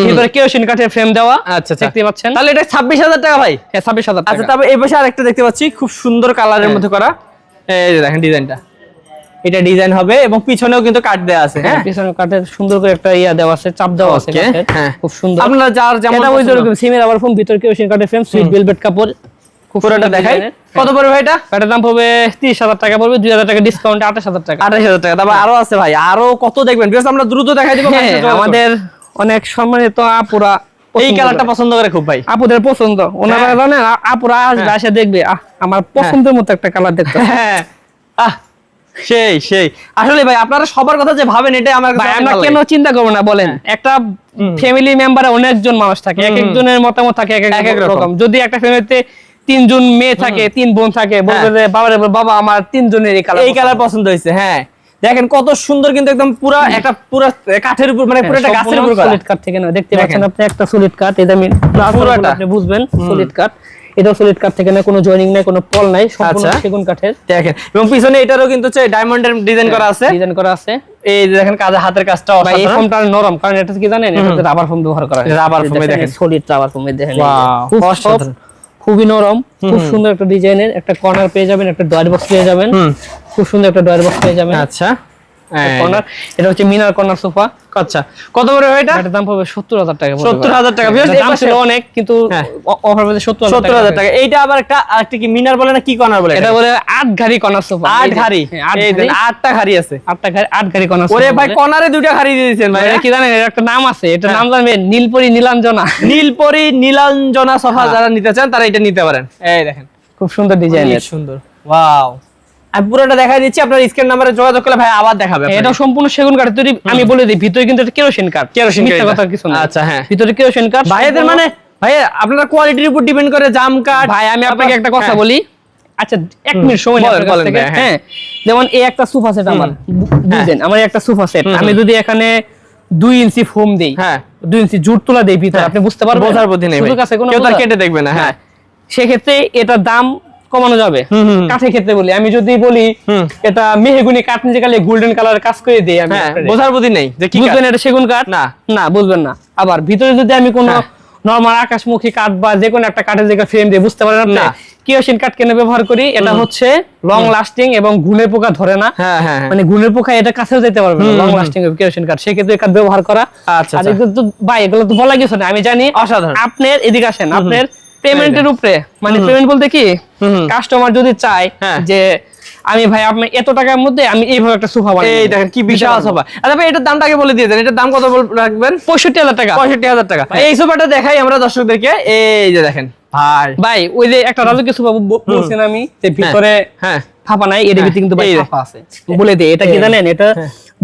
ভিতরে কেরোসিন কাঠের ফ্রেম দেওয়া আচ্ছা আচ্ছা। দেখতে পাচ্ছেন? তাহলে এটা ছাব্বিশ হাজার টাকা ভাই। হ্যাঁ ছাব্বিশ হাজার আচ্ছা তারপর এই পাশে আরেকটা দেখতে পাচ্ছি খুব সুন্দর কালারের হ্যাঁ। মধ্যে করা। এই যে দেখেন ডিজাইনটা এটা ডিজাইন হবে এবং পিছনেও কিন্তু কাট দেওয়া আছে হ্যাঁ হ্যাঁ? পিছনে কাঠের সুন্দর করে একটা ইয়া দেওয়া আছে চাপ দেওয়া আছে হ্যাঁ। খুব সুন্দর। আপনারা যার যেমন এটা ওই। যেরকম সিমের আবার ফোন ভিতর কেরোসিন কাঠের ফ্রেম সুইট ভেলভেট কাপড়। পুরোটা দেখাই। কত পড়বে ভাই এটা কাঠের দাম পড়বে তিরিশ হাজার টাকা পড়বে দুই হাজার টাকা ডিসকাউন্ট আঠাশ হাজার টাকা। আঠাশ হাজার টাকা। তারপর আরও আছে ভাই আরও কত দেখবেন? বিকজ আমরা দ্রুত দেখাই দিব হ্যাঁ আমাদের অনেক সম্মানিত আপুরা এই কালারটা পছন্দ করে খুব ভাই। আপুদের পছন্দ। ওনারা হ্যাঁ। জানেন আপুরা আসবে আসে দেখবে। আহ আমার পছন্দের মতো একটা কালার দেখতে। হ্যাঁ। আহ সেই সেই। আসলে ভাই আপনারা সবার কথা যে ভাবেন এটাই আমার ভাই আমরা কেন চিন্তা করব না? বলেন। একটা ফ্যামিলি মেম্বারে অনেকজন মানুষ থাকে এক। একজনের মতামত থাকে এক এক রকম। যদি একটা ফ্যামিলিতে তিনজন মেয়ে থাকে তিন বোন থাকে বলবে যে বাবা আমার তিনজনের এই কালার হ্যাঁ। এই কালার পছন্দ। হয়েছে হ্যাঁ। দেখেন কত সুন্দর কিন্তু একদম পুরা একটা পুরা কাঠের উপর মানে পুরো একটা গাছের উপর সলিড কাঠ থেকে না দেখতে পাচ্ছেন আপনি একটা সলিড কাঠ এটা আমি প্লাস পুরোটা। আপনি বুঝবেন সলিড কাঠ এটা সলিড কাঠ থেকে না কোনো জয়েনিং নাই কোনো পল নাই সম্পূর্ণ আচ্ছা। সেগুন কাঠের। দেখেন এবং পিছনে এটারও কিন্তু হচ্ছে ডায়মন্ডের ডিজাইন করা আছে। ডিজাইন করা আছে। এই যে দেখেন কাজে হাতের কাজটা ভাই এই ফোমটা নরম কারণ এটা কি জানেন? এটা রাবার ফোম ব্যবহার করা হয়। Foam এ দেখেন। সলিড রাবার ফোম দেখেন soft, খুবই নরম খুব সুন্দর একটা ডিজাইনের একটা কর্নার পেয়ে যাবেন একটা ডয়ার বক্স পেয়ে যাবেন। খুব সুন্দর একটা ডয়ার বক্স পেয়ে যাবেন। আচ্ছা। কর্নার এটা হচ্ছে মিনার কর্নার সোফা। আচ্ছা কত বড় এটা? এটার দাম পড়বে সত্তর হাজার টাকা 70,000 টাকা। দাম ছিল অনেক কিন্তু হ্যাঁ। অফার পেতে সত্তর সত্তর হাজার টাকা। এইটা আবার একটা আরেকটা কি মিনার বলে না কি কর্নার বলে এটা এটা বলে আট ঘাড়ি কর্নার সোফা। আট ঘাড়ি। এই দেন আটটা ঘাড়ি আছে। আটটা ঘাড়ি আট ঘাড়ি কর্নার ওরে ভাই কর্নারে দুইটা ঘাড়ি দিয়ে দিয়েছেন ভাই এটা কি জানেন এর একটা নাম আছে। এটা হ্যাঁ। নাম নীলপরি নীলাঞ্জনা। নীলপরি নীলাঞ্জনা সোফা হ্যাঁ। যারা নিতে চান তারা এটা নিতে পারেন। এই দেখেন। খুব সুন্দর ডিজাইন সুন্দর। ওয়াও আমি পুরোটা দেখাই দিচ্ছি আপনার স্ক্রিন নাম্বারে যোগাযোগ করলে ভাই আবার দেখাবে এটা সম্পূর্ণ সেগুন কাঠ তৈরি আমি বলে দিই ভিতরে কিন্তু এটা কেরোসিন কাঠ। কেরোসিন কাঠ কথা কিছু না। আচ্ছা, হ্যাঁ। ভিতরে কেরোসিন কাঠ ভাইয়াদের মানে ভাই আপনারা কোয়ালিটির উপর ডিপেন্ড করে জাম কাঠ ভাই আমি আপনাকে একটা কথা হ্যাঁ। বলি। আচ্ছা এক মিনিট সময় হ্যাঁ। হ্যাঁ যেমন এই একটা সোফা সেট আমার। বু- বুঝলেন আমার একটা সোফা সেট আমি যদি এখানে দুই ইঞ্চি ফোম দেই হ্যাঁ। দুই ইঞ্চি জুট তোলা দেই ভিতরে হ্যাঁ। আপনি বুঝতে পারবেন? বোঝার বুদ্ধি নেই কেউ তার কেটে দেখবে না, হ্যাঁ। সেক্ষেত্রে এটার দাম কমানো যাবে। কাঠের ক্ষেত্রে বলি আমি যদি বলি এটা মেহগুনি কাঠ নিজে কালে গোল্ডেন কালার কাজ করে দিই আমি হ্যাঁ বোঝার বুদ্ধি নেই যে কি বুঝবেন এটা সেগুন কাঠ? না। না বুঝবেন না। আবার ভিতরে যদি আমি কোনো হ্যাঁ। নরমাল আকাশমুখী কাঠ বা যে কোনো একটা কাঠের জায়গা ফ্রেম দিয়ে বুঝতে পারেন আপনি কাঠ কেন ব্যবহার করি? এটা হচ্ছে লং লাস্টিং এবং ঘুনে পোকা ধরে না। হ্যাঁ হ্যাঁ হ্যাঁ। মানে ঘুনের পোকা এটা কাছেও যেতে পারবে না লং লাস্টিং কেরোসিন কাঠ। সেক্ষেত্রে কাঠ ব্যবহার করা। আচ্ছা, আর আচ্ছা। ভাই এগুলো তো বলা কিছু না আমি জানি অসাধারণ। আপনার এদিকে আসেন আপনার পেমেন্টের উপরে। মানে পেমেন্ট বলতে কি। কাস্টমার যদি চায় হ্যাঁ। যে আমি ভাই আপনি এত টাকার মধ্যে আমি এইভাবে একটা সোফা বানাই এই দেখেন কি বিশাল সোফা। আচ্ছা ভাই এটার দামটা আগে বলে দিয়ে দেন। এটার দাম কত রাখবেন? পঁয়ষট্টি হাজার টাকা। পঁয়ষট্টি হাজার টাকা। এই সোফাটা দেখাই আমরা দর্শকদেরকে। এই যে দেখেন। ভাই। ভাই ওই যে একটা রাজকীয় সোফা বলছেন আমি যে ভিতরে হ্যাঁ। ফাঁপা নাই এর ভিতরে কিন্তু ভাই ফাঁপা আছে। বলে দিই এটা কি জানেন? এটা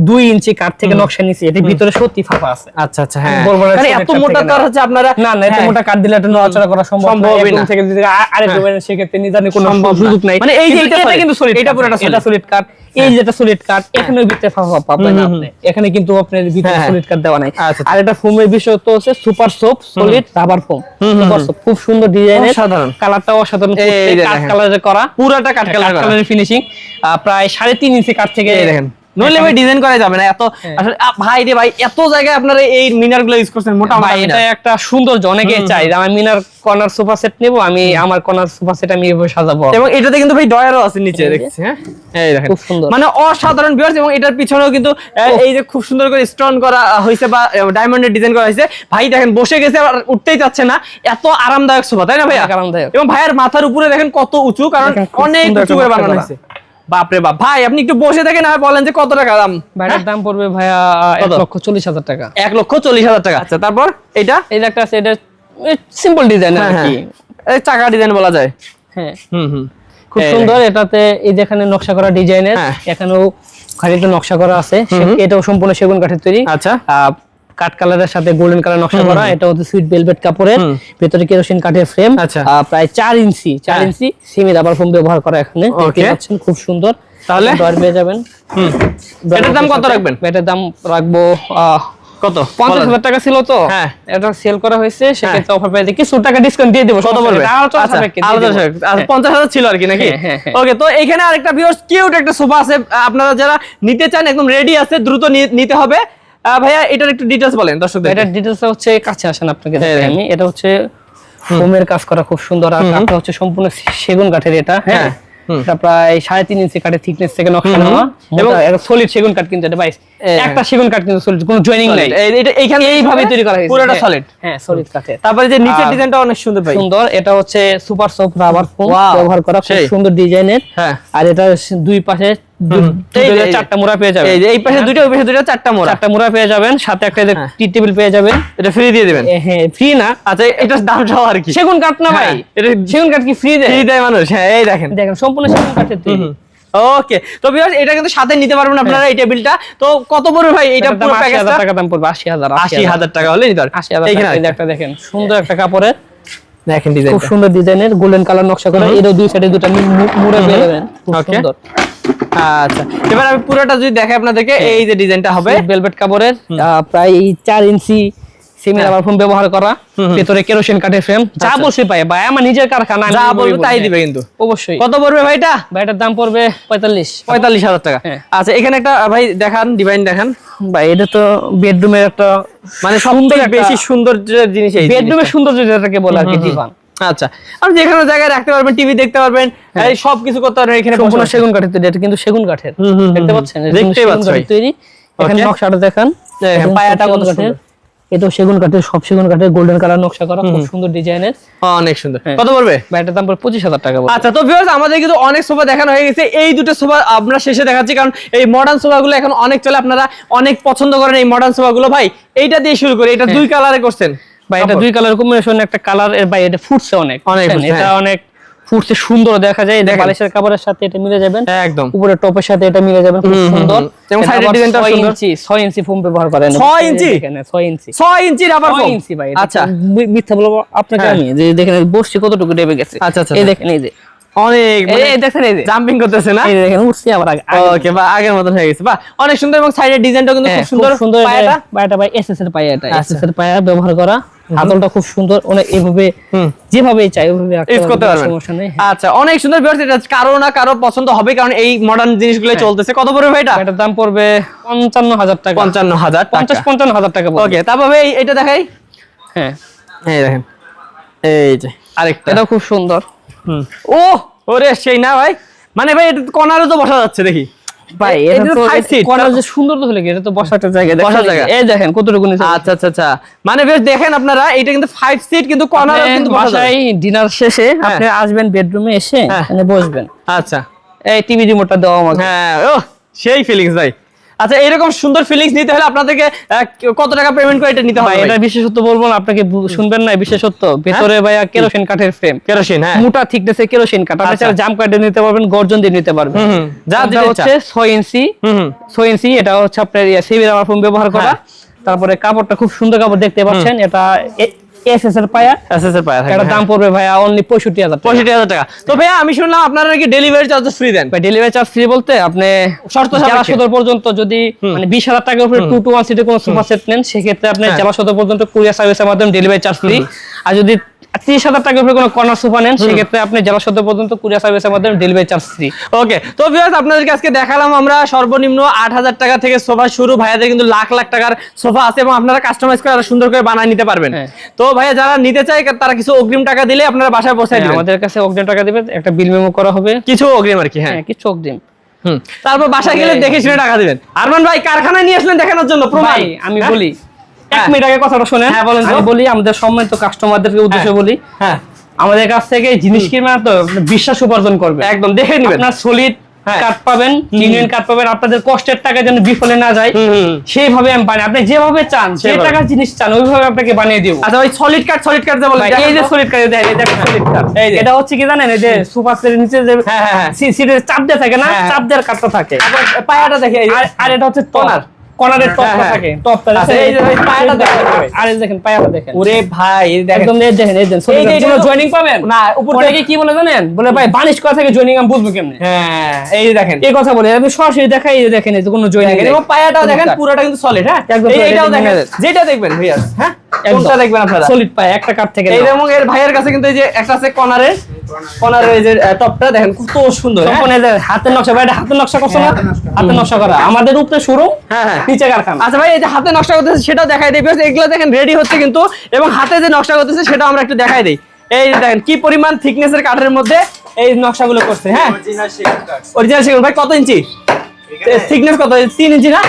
দুই ইঞ্চি কাঠ থেকে নকশা নিছি এটার ভিতরে সত্যি ফাঁপা আছে। আচ্ছা আচ্ছা হ্যাঁ। বলব না, এত মোটা থেকে তো আর না। হচ্ছে আপনারা না না এত হ্যাঁ। মোটা কাঠ দিলে এটা নড়াচড়া করা সম্ভব না। একদম থেকে যদি আরেক হ্যাঁ। ডোমেনের সেক্ষেত্রে নিজানি কোনো সম্ভব সুযোগ নাই। মানে এই যে এটা এটা কিন্তু সলিড এটা পুরোটা এটা। সলিড কাঠ। এই যেটা সলিড কাঠ এখানে ভিতরে ফাঁপা পাবেন আপনি। এখানে কিন্তু আপনার ভিতরে হ্যাঁ, হ্যাঁ। সলিড কাঠ দেওয়া নাই। আচ্ছা, আর এটা ফোমের বিষয় তো হচ্ছে super soft solid rubber foam super. Soft খুব সুন্দর ডিজাইনের সাধারণ কালারটা অসাধারণ কাঠ। কালারে করা। পুরাটা কাঠ কালার। কালারের ফিনিশিং প্রায় সাড়ে তিন ইঞ্চি কাঠ থেকে এই দেখেন। নইলে ভাই ডিজাইন করা যাবে না এত হ্যাঁ। আসলে ভাই রে ভাই এত জায়গায় আপনারা এই মিনারগুলো ইউজ করছেন এটা একটা সৌন্দর্য অনেকে চাই আমি মিনার কর্নার সোফা সেট নেব আমি আমার কর্নার সোফা সেট আমি এভাবে সাজাবো। এবং এটাতে কিন্তু ভাই ডয়ারও আছে নিচে দেখছি হ্যাঁ? এই দেখেন। খুব সুন্দর। মানে অসাধারণ ভিউয়ার্স এবং এটার পিছনেও কিন্তু এই যে খুব সুন্দর করে স্টোন করা হয়েছে বা ডায়মন্ডের ডিজাইন করা হয়েছে ভাই দেখেন বসে গেছে আর উঠতেই যাচ্ছে না এত আরামদায়ক সোফা তাই না ভাই আরামদায়ক। এবং ভাইয়ের মাথার উপরে দেখেন কত উঁচু কারণ অনেক উঁচু করে বানানো হয়েছে। বাপরে বাপ। ভাই আপনি একটু বসে দেখেন আর বলেন যে কত টাকা দাম? ভাইটার দাম পড়বে ভাইয়া এক? লক্ষ চল্লিশ হাজার টাকা। এক লক্ষ চল্লিশ হাজার টাকা। আচ্ছা তারপর? এটা এই একটা আছে এটা সিম্পল ডিজাইন হ্যাঁ আর হ্যাঁ কি। এই চাকা ডিজাইন বলা যায়। হ্যাঁ। হুম হুম। খুব সুন্দর এটাতে এই যেখানে নকশা করা ডিজাইনের হ্যাঁ। এখানেও খালিতে নকশা করা আছে। এটাও সম্পূর্ণ সেগুন কাঠের তৈরি। আচ্ছা। কাঠ কালারের সাথে গোল্ডেন কালার নকশা করা এটা হচ্ছে সুইট ভেলভেট কাপড়ের। ভেতরে কেরোসিন কাঠের ফ্রেম আচ্ছা। প্রায় চার ইঞ্চি চার হ্যাঁ। ইঞ্চি সেমি রাবার ফোম ব্যবহার করা এখানে দেখতে পাচ্ছেন খুব সুন্দর তাহলে? ডয়ার পেয়ে যাবেন হুম এটার দাম কত রাখবেন এটার দাম রাখব কত পঞ্চাশ হাজার টাকা ছিল তো হ্যাঁ। এটা সেল করা হয়েছে সেক্ষেত্রে অফার পেয়ে কিছু টাকা ডিসকাউন্ট দিয়ে দেবো কত আচ্ছা। আচ্ছা, হ্যাঁ। পঞ্চাশ হাজার ছিল আর কি নাকি হ্যাঁ, হ্যাঁ, হ্যাঁ। ওকে তো এখানে আরেকটা ভিউয়ার্স কিউট একটা সোফা আছে আপনারা যারা নিতে চান একদম রেডি আছে দ্রুত নিতে হবে ভাইয়া এটার একটু ডিটেলস বলেন দর্শকদের এটার ডিটেলস হচ্ছে কাছে আসেন আপনাকে দেখাই হ্যাঁ। আমি। এটা হচ্ছে ফোমের কাজ করা খুব সুন্দর। আর কাঠটা হচ্ছে সম্পূর্ণ সেগুন কাঠের এটা হ্যাঁ? হ্যাঁ, এটা প্রায় সাড়ে তিন ইঞ্চি কাঠের থিকনেস থেকে নকশা নেওয়া। এবং সলিড সেগুন কাঠ কিন্তু এটা ভাই। হ্যাঁ। একটা সেগুন কাঠ কিন্তু সলিড কোনো জয়েনিং নাই। এটা এইখানে এইভাবে তৈরি করা হয়েছে। পুরোটা হ্যাঁ, সলিড হ্যাঁ সলিড কাঠের। তারপরে যে নিচের ডিজাইনটা অনেক সুন্দর ভাই। সুন্দর। এটা হচ্ছে সুপার সফট রাবার ফোম ব্যবহার করা খুব সুন্দর ডিজাইনের হ্যাঁ। আর এটা দুই পাশে দু- হুম। দুটো এই যে- দিয়ে চারটা মোড়া পেয়ে যাবেন। এই পাশে দুটো ওই পাশে দুটো চারটা মোড়া। চারটা মোড়া পেয়ে যাবেন সাথে একটা হ্যাঁ। টি টেবিল পেয়ে যাবেন এটা ফ্রি দিয়ে দিবেন। হ্যাঁ ফ্রি না। আচ্ছা এটার দামটাও আর কি। সেগুন কাঠ না ভাই? হ্যাঁ, এটা সেগুন কাঠ কি ফ্রি দেয়? ফ্রি দেয় মানুষ হ্যাঁ এই দেখেন। দেখেন সম্পূর্ণ সেগুন কাঠের তৈরি। ওকে তো ভিউয়ার্স এটা কিন্তু সাথে নিতে পারবেন আপনারা এই টেবিলটা। তো কত পড়বে ভাই? এটা পুরো আশি হাজার প্যাকেজটা টাকা দাম পড়বে আশি হাজার আশি হাজার। টাকা হলে নিতে পারবেন। টাকা একটা দেখেন সুন্দর একটা কাপড়ের। দেখেন খুব সুন্দর ডিজাইনের গোল্ডেন কালার নকশা করা। এরও দুই সাইডে দুটো মুড়ে পেয়ে যাবেন খুব সুন্দর। আচ্ছা এবার আমি পুরোটা যদি দেখাই আপনাদেরকে। এই যে ডিজাইনটা হবে। ভেলভেট কাপড়ের আহ, প্রায় চার ইঞ্চি সেমি রাবার ফোম ব্যবহার করা ভেতরে কেরোসিন কাঠের ফ্রেম যা বসে পায় ভাই আমার নিজের কারখানা যা বলব, তাই হ্যাঁ। দিবে কিন্তু। অবশ্যই। কত পড়বে ভাই এটা ভাই এটার দাম পড়বে পঁয়তাল্লিশ। পঁয়তাল্লিশ হাজার টাকা। হ্যাঁ। আচ্ছা এখানে একটা ভাই দেখান ডিভাইন দেখান। ভাই এটা তো বেডরুমের একটা মানে সবথেকে বেশি সুন্দর জিনিস এই বেডরুমের সৌন্দর্য যেটাকে বলে আর কি ডিভান আচ্ছা আপনি যেখানে জায়গায় রাখতে পারবেন টিভি দেখতে পারবেন এই সব কিছু করতে পারবেন এখানে সম্পূর্ণ সেগুন কাঠের তৈরি এটা কিন্তু সেগুন কাঠের। দেখতে পাচ্ছেন? এটা কিন্তু দেখতেই সেগুন পাচ্ছি কাঠের ভাই। তৈরি। এখানে Okay. নকশাটা দেখান। পায়াটা কত। সুন্দর। এটাও সেগুন কাঠের সব সেগুন কাঠের গোল্ডেন কালার নকশা করা খুব সুন্দর ডিজাইনের অনেক সুন্দর। হ্যাঁ। কত পড়বে? এটার দাম পড়বে পঁচিশ হাজার টাকা আচ্ছা তো ভিউয়ার্স আমাদের কিন্তু অনেক সোফা দেখানো হয়ে গেছে। এই দুটো সোফা আমরা শেষে দেখাচ্ছি কারণ এই মডার্ন সোফাগুলো এখন অনেক চলে। আপনারা অনেক পছন্দ করেন এই মডার্ন সোফাগুলো। ভাই এইটা দিয়ে শুরু করি। এটা দুই কালারে করছেন। ভাই এটা দুই কালার কম্বিনেশন একটা কালারের ভাই এটা ফুটছে অনেক। অনেক এটা হ্যাঁ। অনেক ফুটছে সুন্দর দেখা যায়। এটা। বালিশের কাপড়ের সাথে এটা মিলে যাবেন। হ্যাঁ, একদম। উপরে টপের সাথে এটা মিলে যাবেন খুব সুন্দর। এবং এর আবার সুন্দর। ইঞ্চি ছয় ইঞ্চি ফোম ব্যবহার করেন। ছয় ইঞ্চি? দেখেন, ছয় ইঞ্চি। ছয় ইঞ্চি রাবার ছয় ইঞ্চি ভাই আচ্ছা। মিথ্যা বলব আপনাকে হ্যাঁ। আমি যে দেখেন বসছি কতটুকু ডেবে গেছে। আচ্ছা, আচ্ছা, এই আচ্ছা। দেখেন এই যে। অনেক এই এই দেখেন এই জাম্পিং করতেছে না? এই দেখেন উঠছি আবার ওকে বা আগের হয়ে গেছে। বা অনেক সুন্দর এবং সাইডের ডিজাইনটা কিন্তু হ্যাঁ, খুব সুন্দর সুন্দর পায়াটা। পায়াটা। ভাই এসএস এর পায়া এটা আচ্ছা। এসএস এর পায়া ব্যবহার করা। হাতলটা খুব সুন্দর অনেক এভাবে যেভাবে চাই ওভাবে ইউজ করতে পারবেন, নেই। আচ্ছা অনেক সুন্দর ভিউয়ার্স এটা কারও না কারও পছন্দ হবে কারণ এই মডার্ন জিনিসগুলো হ্যাঁ। চলতেছে। কত পড়বে ভাই এটা? এটার দাম পড়বে পঞ্চান্ন হাজার টাকা। পঞ্চান্ন হাজার পঞ্চাশ পঞ্চান্ন হাজার টাকা ওকে তারপর এটা দেখাই। হ্যাঁ। এই দেখেন এই যে আরেকটা। এটাও খুব সুন্দর। হুম। ও! ওরে সেই না ভাই। মানে ভাই এটা কর্নারও তো বসা যাচ্ছে দেখি। ভাই এটা তো কর্নার যে সুন্দর তো হলে এটা তো বসার একটা জায়গা বসার জায়গা। এই দেখেন কতটুকু নিচে আচ্ছা আচ্ছা আচ্ছা। মানে বেশ দেখেন আপনারা এটা কিন্তু সিট কিন্তু বাসায় ডিনার শেষে আপনি আসবেন বেডরুমে এসে হ্যাঁ। এখানে বসবেন। আচ্ছা। এই টিভি রিমোটটা দেওয়া আমাকে। হ্যাঁ ও সেই ফিলিংস ভাই। আচ্ছা এরকম সুন্দর ফিলিংস নিতে হলে আপনাদেরকে কত টাকা পেমেন্ট করে এটা নিতে হবে? এটা বিশেষত্ব বলব না আপনাকে শুনবেন না বিশেষত্ব। ভেতরে ভাইয়া কেরোসিন কাঠের ফ্রেম কেরোসিন হ্যাঁ। মোটা থিকনেসে কেরোসিন কাঠ। আপনি আচ্ছা। চাইলে জাম কাঠে নিতে পারবেন গর্জন দিয়ে নিতে পারবেন। যা যা দিতে হচ্ছে ছয় ইঞ্চি। হুম হুম। ছয় ইঞ্চি এটা হচ্ছে আপনার রাবার ফোম ব্যবহার করা। হ্যাঁ। তারপরে কাপড়টা খুব সুন্দর কাপড় দেখতে পাচ্ছেন এটা এসএস পায়া। এসএস পায়া এটা দাম পড়বে ভাইয়া অনলি পঁয়ষট্টি হাজার টাকা। তো ভাইয়া আমি শুনলাম আপনারা নাকি ডেলিভারি চার্জেস ফ্রি দেন? ভাই ডেলিভারি চার্জ ফ্রি বলতে আপনি শর্ত জেলা সাপেক্ষে। সদর পর্যন্ত যদি মানে বিশ হাজার টাকার উপরে টু টু ওয়ান সিটের কোনো সোফা সেট নেন সেক্ষেত্রে আপনি হ্যাঁ। জেলা সদর পর্যন্ত কুরিয়ার সার্ভিসের মাধ্যমে ডেলিভারি চার্জ ফ্রি আর যদি তিরিশ হাজার টাকার উপরে কোনো কর্নার সোফা নেন সেক্ষেত্রে আপনি জেলা সদর পর্যন্ত কুরিয়ার সার্ভিসের মাধ্যমে ডেলিভারি চার্জ ফ্রি ওকে তো ভিউয়ার্স আপনাদেরকে আজকে দেখালাম আমরা সর্বনিম্ন আট হাজার টাকা থেকে সোফা শুরু। ভাইয়াদের কিন্তু লাখ লাখ টাকার সোফা আছে এবং আপনারা কাস্টমাইজ করে সুন্দর করে বানিয়ে নিতে পারবেন। হ্যাঁ। তো ভাইয়া যারা নিতে চায় তারা কিছু অগ্রিম টাকা দিলে আপনারা বাসায় পৌঁছায় দিবেন। আমাদের কাছে অগ্রিম টাকা দিবে একটা বিল মেমো করা হবে। কিছু অগ্রিম আর কি হ্যাঁ। হ্যাঁ কিছু অগ্রিম। হুম। তারপর বাসায় গেলে দেখে শুনে টাকা দিবেন। আরমান ভাই কারখানায় নিয়ে আসলেন দেখানোর জন্য প্রমাণ। ভাই আমি হ্যাঁ? বলি এক হ্যাঁ। মিনিট আগে কথাটা শোনেন হ্যাঁ, বলেন বলি আমাদের সম্মানিত কাস্টমারদেরকে উদ্দেশ্যে হ্যাঁ। বলি হ্যাঁ আমাদের কাছ থেকে জিনিস কিনবে না তো বিশ্বাস উপার্জন করবে একদম দেখে নেবেন আপনার সলিড হ্যাঁ। কার্ড পাবেন ইউনিয়ন কার্ড পাবেন আপনাদের কষ্টের টাকা যেন বিফলে না যায়। সেইভাবে আমি বানাই আপনি যেভাবে চান যে। টাকার জিনিস চান ওইভাবে আপনাকে বানিয়ে দিব আচ্ছা ওই সলিড কার্ড সলিড যে বলেন এই যে। সলিড কার্ড দেখেন দেখেন সলিড যে। এটা হচ্ছে কি জানেন এই যে সুপার সেটের নিচে যে হ্যাঁ, হ্যাঁ, হ্যাঁ। সি- সিটের চাপ দেওয়া থাকে না হ্যাঁ, হ্যাঁ। চাপ দেওয়ার কার্ডটা থাকে পায়াটা দেখে আর এটা হচ্ছে। টনার কর্নারের টপটা হ্যাঁ, হ্যাঁ। থাকে টপটা আছে এই যে পায়াটা দেখেন ভাই। আর এই দেখেন পায়াটা দেখেন। ওরে ভাই এই দেখেন। একদম এই দেখেন এই দেখেন এই যে জয়েনিং পাবেন? না, উপর থেকে- কি বলে জানেন? বলে ভাই বানিশ করা থেকে জয়েনিং আমি বুঝব কেমনে? হ্যাঁ এই যে দেখেন। এই কথা বলে আমি সরাসরি দেখাই এই দেখেন এই যে কোনো জয়েনিং এবং পায়াটাও দেখেন পুরোটা কিন্তু সলিড হ্যাঁ? এইটাও দেখেন যেটা দেখবেন ভাইয়া হ্যাঁ? কোনটা দেখবেন আপনারা? সলিড পায় একটা কাঠ থেকে এই। এবং এর ভাইয়ের কাছে কিন্তু এই যে একটা আছে কর্নারের কর্নারের এই যে টপটা দেখেন কত সুন্দর হ্যাঁ? সম্পূর্ণ এই যে হাতের নকশা ভাই এটা হাতের নকশা করছ না? হাতের নকশা। করা। আমাদের উপরে শুরু হ্যাঁ, হ্যাঁ। নিচে কারখানা। আচ্ছা ভাই এই যে হাতে নকশা করতেছে সেটাও দেখাই দিই because এগুলো দেখেন রেডি হচ্ছে কিন্তু এবং হাতে যে নকশা করতেছে সেটাও আমরা একটু দেখাই দিই। এই দেখেন কি পরিমাণ থিকনেসের কাঠের মধ্যে এই নকশাগুলো করছে হ্যাঁ? অরিজিনাল সেগুন ভাই কত ইঞ্চি? থিকনেস কত? তিন ইঞ্চি না?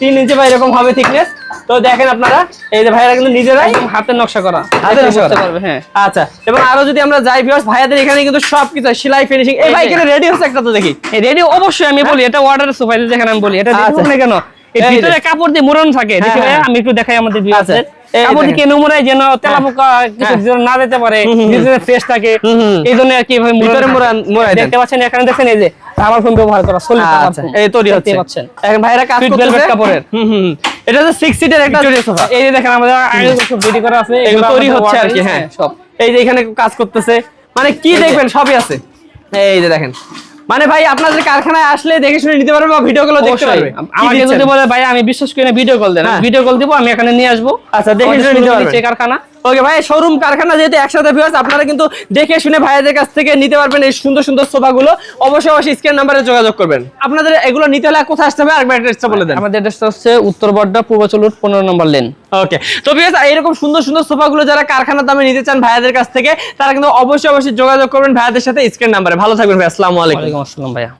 তিন ইঞ্চি ভাই এরকম হবে থিকনেস তো দেখেন আপনারা এই যে ভাইরা কিন্তু নিজেরাই হাতের নকশা করা হাতের নকশা বুঝতে করা। পারবে হ্যাঁ আচ্ছা এবং আরও যদি আমরা যাই ভিউয়ার্স ভাইয়াদের এখানে কিন্তু সবকিছু সেলাই ফিনিশিং এই এই ভাই। এখানে রেডি হচ্ছে একটা তো দেখি রেডি অবশ্যই আমি বলি এটা অর্ডারের সোফা দেখেন আমি বলি এটা আচ্ছা। দেখুন না কেন এই এই ভিতরে কাপড় দিয়ে মোড়ানো থাকে হ্যাঁ, দেখি ভাই, হ্যাঁ। আমি একটু দেখাই আমাদের আচ্ছা, কাপড় দেখেন। দিয়ে কেন মোড়ায় যেন কিছু হ্যাঁ। না যেতে পারে ভিতরে ফ্রেশ থাকে। এই জন্য আর কি ভাবে ভিতরে মোড়ায় দেখতে পাচ্ছেন এখানে দেখেন এই যে রাবার ফোম ব্যবহার করা সলিড আচ্ছা এই তৈরি হচ্ছে পাচ্ছেন এখন ভাইরা কাজ করতেছে কাপড়ের। হুম হুম হুম। এটা হচ্ছে 6 সিটের একটা সোফা এই যে দেখেন আমাদের আগে সব রেডি করা আছে এগুলো তৈরি হচ্ছে আর কি হ্যাঁ সব। এই যে এখানে কাজ করতেছে। মানে কি দেখবেন সবই আছে। এই যে দেখেন। মানে ভাই আপনাদের কারখানায় আসলে দেখে শুনে নিতে পারবে বা ভিডিও গুলো দেখতে। পারবে। আমাকে যদি বলে ভাই আমি বিশ্বাস করি না ভিডিও কল দেন। হ্যাঁ। ভিডিও কল দিব আমি এখানে নিয়ে আসব। আচ্ছা, দেখে শুনে নিতে পারবে। পারবেন। কারখানা। ওকে ভাই শোরুম কারখানা যেহেতু একসাথে ভিউয়ার্স আপনারা কিন্তু দেখে শুনে ভাইয়াদের কাছ থেকে নিতে পারবেন এই সুন্দর সুন্দর সোফাগুলো অবশ্যই অবশ্যই স্ক্রিন নাম্বারে যোগাযোগ করবেন। আপনাদের এগুলো নিতে হলে কোথায় আসতে হবে? আরেকবার অ্যাড্রেসটা বলে দেন। আমাদের অ্যাড্রেসটা হচ্ছে উত্তর বড্ডা পূর্ব চলুট পনেরো নম্বর লেন ওকে তো ভিউয়ার্স এরকম সুন্দর সুন্দর সোফাগুলো যারা কারখানা দামে নিতে চান ভাইয়াদের কাছ থেকে তারা কিন্তু অবশ্যই অবশ্যই যোগাযোগ করবেন ভাইয়াদের সাথে স্ক্রিন নাম্বারে ভালো থাকবেন ভাই আসসালামু আলাইকুম। আসসালাম ভাইয়া।